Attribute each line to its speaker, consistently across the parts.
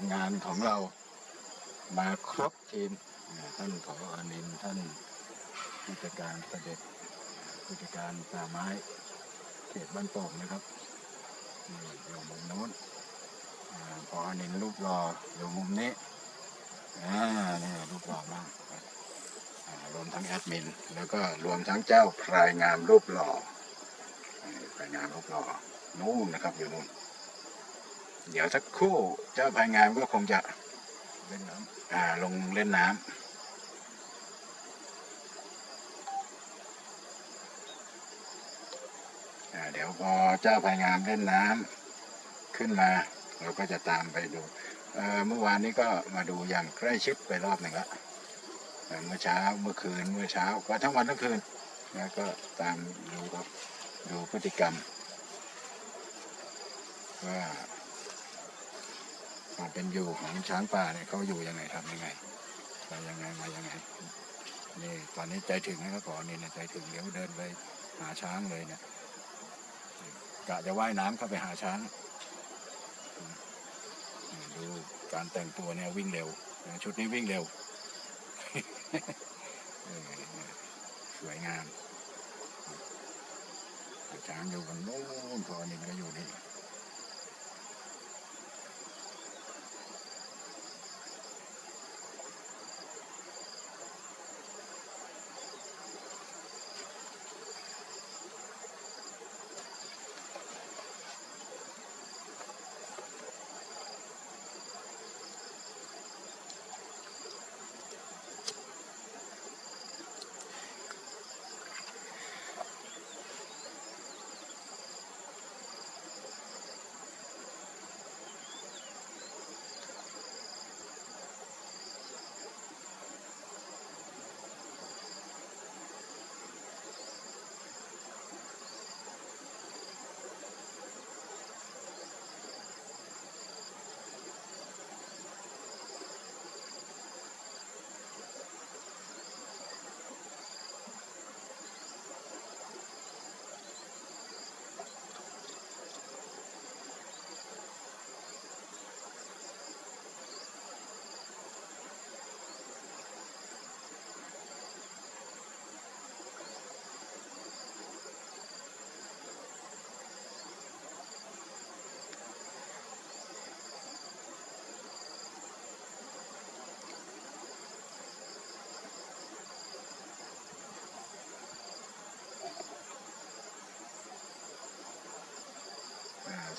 Speaker 1: มงานของเรามาครบทีมท่านผออนินท่านผู้จัดการเด็จผู้จัดการป่าไม้ เขตบ้านโป่งนะครับอยู่มุมโน้นอ่าผออนินรูปหล่ออยู่มุมนี้อ่านี่รูปหล่อมากรวมทั้งแอดมิน แล้วก็รวมทั้งเจ้าพรายงามรูปหล่อพรายงามรูปหล่อนู่นนะครับอยู่นู่น เดี๋ยวสักครู่เจ้าพายงามก็คงจะเล่นน้ำอ่าลงเล่นน้ำเดี๋ยวพอเจ้าพายงามเล่นน้ำขึ้นมา เราก็จะตามไปดูเมื่อวานนี้ก็มาดูอย่างใกล้ชิดไปรอบหนึ่งละเอ่อเมื่อเช้าเมื่อคืนเมื่อเช้าก็ทั้งวันทั้งคืนแล้วก็ตามดูครับดูพฤติกรรมว่า ความเป็นอยู่ของช้างป่าเนี่ยเขาอยู่ยังไงทำยังไงไปยังไงมายังไงนี่ตอนนี้ใจถึงนะครับก่อนนี่นะใจถึงเดี๋ยวเดินไปหาช้างเลยเนี่ยกะจะว่ายน้ำเข้าไปหาช้างดูการแต่งตัวเนี่ยวิ่งเร็วชุดนี้วิ่งเร็วสวยงามช้างอยู่บนโน้นพอนี่ก็อยู่นี่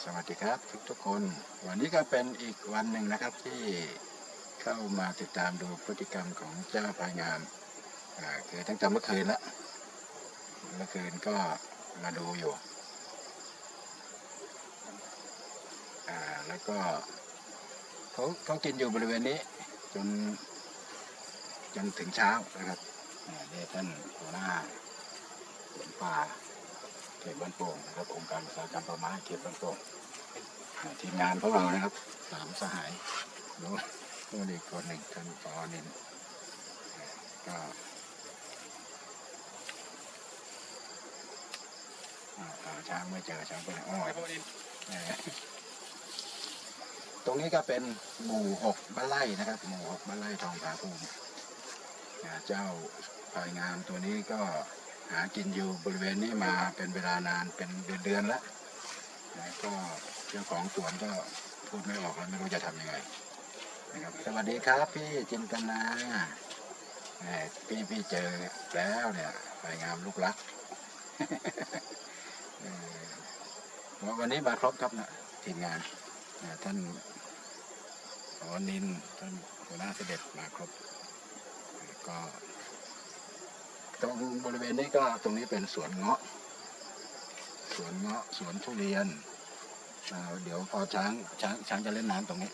Speaker 1: สวัสดีครับทุกทุกคน วันนี้ก็เป็นอีกวันหนึ่งนะครับที่เข้ามาติดตามดูพฤติกรรมของเจ้าพายงามคือตั้งแต่เมื่อคืนละเมื่อคืนก็มาดูอยู่แล้วก็เขาเขากินอยู่บริเวณนี้ จนจนถึงเช้านะครับนี่ท่านหัวหน้าสวนป่า เขตบ้านโป่งนะครับองค์การอุตสาหกรรมป่าไม้เขตบ้านโป่งทีมงานพวกเรานะครับสามสหายรู้รู้อีกคนหนึ่งท่านปอนินก็อ่าช้างไม่เจอช้างไปไหนอ๋อเออตรงนี้ก็เป็นหมู่หกบ้านไร่นะครับ หมู่หกบ้านไร่ทองผาภูมิเจ้าพลายงามตัวนี้ก็ หากินอยู่บริเวณนี้มาเป็นเวลานานเป็นเดือนๆแล้วแล้วก็เจ้าของสวนก็พูดไม่ออกแล้วไม่รู้จะทำยังไงนะครับสวัสดีครับพี่จินตนาพี่พี่เจอแล้วเนี่ยไปงามลูกรักวันนี้มาครบครับนะทีมงานท่านขอนินท่านหัวหน้าเสด็จมาครบก็ ตรงบริเวณนี้ก็ตรงนี้เป็นสวนเงาะ สวนเงาะสวนทุเรียน เดี๋ยวพอช้างช้างช้างจะเล่นน้ำตรงนี้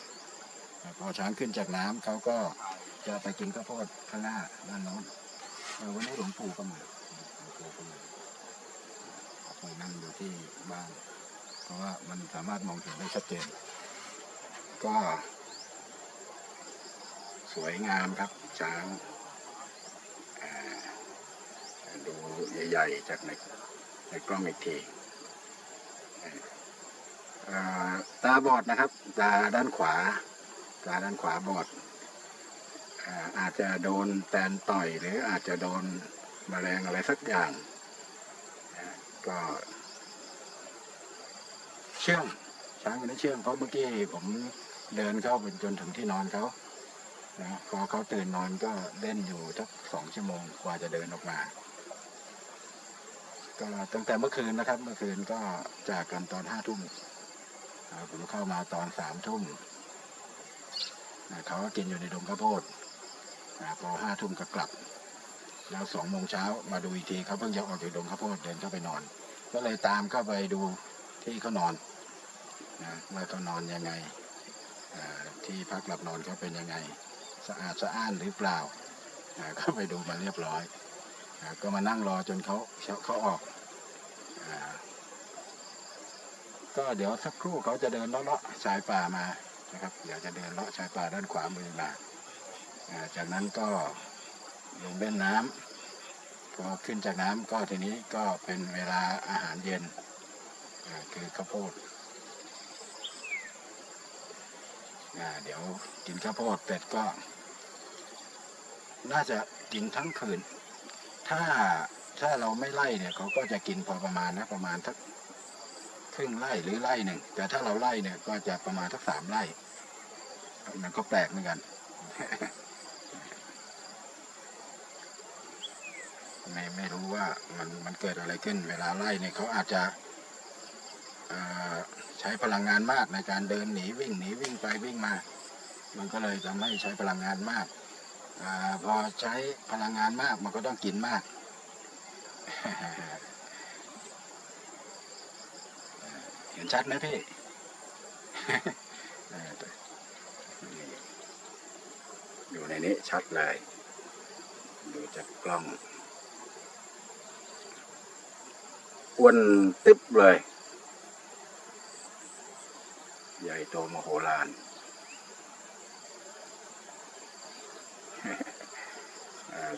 Speaker 1: พอช้างขึ้นจากน้ำเขาก็จะไปกินข้าวโพดข้างหน้าด้านโน้นเออวันนี้หลวงปู่ก็มาหลวงปู่ก็มาคงนั่งอยู่ที่บ้าน เพราะว่ามันสามารถมองเห็นได้ชัดเจน ก็ สวยงามครับช้าง ดูใหญ่ๆจากในในกล้องอีกทีตาบอดนะครับ ตาด้านขวา ตาด้านขวาบอดอาจจะโดนแตนต่อยหรืออาจจะโดนแมลงอะไรสักอย่าง ก็เชื่องช้างคนนี้เชื่องเพราะเมื่อกี้ผมเดินเข้าไปจนถึงที่นอนเขานะพอเขาตื่นนอนก็เล่นอยู่สักสองชั่วโมงกว่าจะเดินออกมา ก็ตั้งแต่เมื่อคืนนะครับ เมื่อคืนก็จากกันตอนห้าทุ่มผมเข้ามาตอนสามทุ่มเขาก็กินอยู่ในดงข้าวโพดพอห้าทุ่มก็กลับ แล้วสองโมงเช้ามาดูอีกทีเขาเพิ่งจะออกจากดงข้าวโพดเดินเข้าไปนอน ก็เลยตามเข้าไปดูที่เขานอนนะว่าเขานอนยังไงที่พักหลับนอนเขาเป็นยังไง สะอาดสะอ้านหรือเปล่าก็ไปดูมาเรียบร้อย ก็มานั่งรอจนเขาเขาเขาออกอก็เดี๋ยวสักครู่เขาจะเดินเลาะชายป่ามานะครับ เดี๋ยวจะเดินเลาะชายป่าด้านขวามือมาจากนั้นก็ลงเล่นน้ำพอขึ้นจากน้ำก็ทีนี้ก็เป็นเวลาอาหารเย็นคือข้าวโพดเดี๋ยวกินข้าวโพดเสร็จก็ น่าจะกินทั้งคืน ถ้าถ้าเราไม่ไล่เนี่ยเขาก็จะกินพอประมาณนะประมาณทักครึ่งไร่หรือไร่หนึ่งแต่ถ้าเราไล่เนี่ยก็จะประมาณทักสามไร่มันก็แปลกเหมือนกันไม่ไม่รู้ว่ามันมันเกิดอะไรขึ้น เวลาไล่เนี่ยเขาอาจจะใช้พลังงานมากในการเดินหนีวิ่งหนีวิ่งไปวิ่งมา มันก็เลยทำให้ใช้พลังงานมาก อพอใช้พลังงานมากมันก็ต้องกินมาก เห็นชัดไหมพี่อออยู่ในนี้ชัดเลย ดูจากกล้องอ้วนตึ๊บเลย ใหญ่โตมโหฬาร อ่า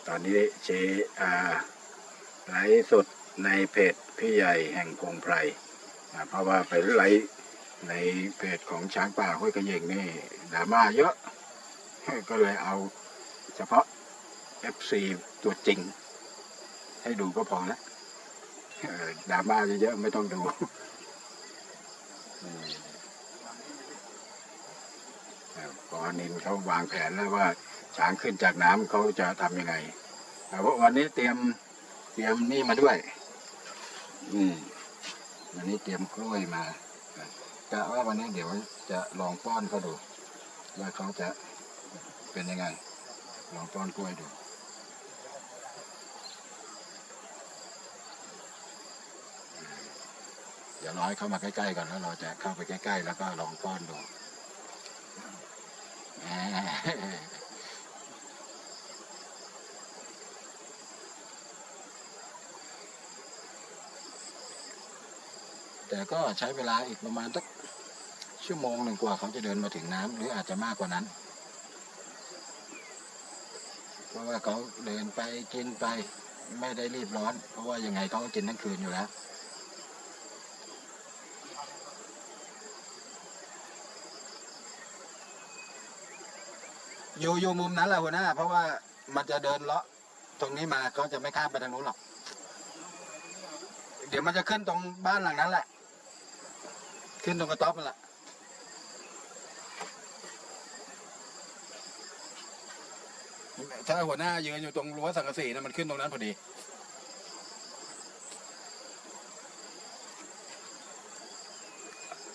Speaker 1: ตอนนี้เชอาไลฟ์สดในเพจพี่ใหญ่แห่งพงไพรเพราะว่าไปไลฟ์ในเพจของช้างป่าห้วยกระเยงนี่ดราม่าเยอะ ก็เลยเอาเฉพาะ FC ตัวจริง ให้ดูก็พอแล้วดราม่าเยอะๆไม่ต้องดูอืมอ่าปอนินเขาวางแผนแล้วว่า ช้างขึ้นจากน้ำเขาจะทำยังไงแต่ว่าวันนี้เตรียมเตรียมนี่มาด้วย อืมวันนี้เตรียมกล้วยมากะว่าวันนี้เดี๋ยวจะลองป้อนเขาดู ว่าเขาจะเป็นยังไง ลองป้อนกล้วยดูเดี๋ยวรอให้เข้ามาใกล้ๆก่อนแล้วเราจะเข้าไปใกล้ๆ แล้วก็ลองป้อนดู แต่ก็ใช้เวลาอีกประมาณสักชั่วโมงหนึ่งกว่าเขาจะเดินมาถึงน้ำหรืออาจจะมากกว่านั้น เพราะว่าเขาเดินไปกินไปไม่ได้รีบร้อน เพราะว่ายังไงเขาก็กินทั้งคืนอยู่แล้วอยู่อยู่มุมนั้นแหละหัวหน้าเพราะว่ามันจะเดินเลาะตรงนี้มาก็จะไม่ข้ามไปทางนู้นหรอก เดี๋ยวมันจะขึ้นตรงบ้านหลังนั้นแหละ ขึ้นตรงกระต๊อบมันแหละถ้าหัวหน้ายืนอยู่ตรงรั้วสังกะสีนะมันขึ้นตรงนั้นพอดี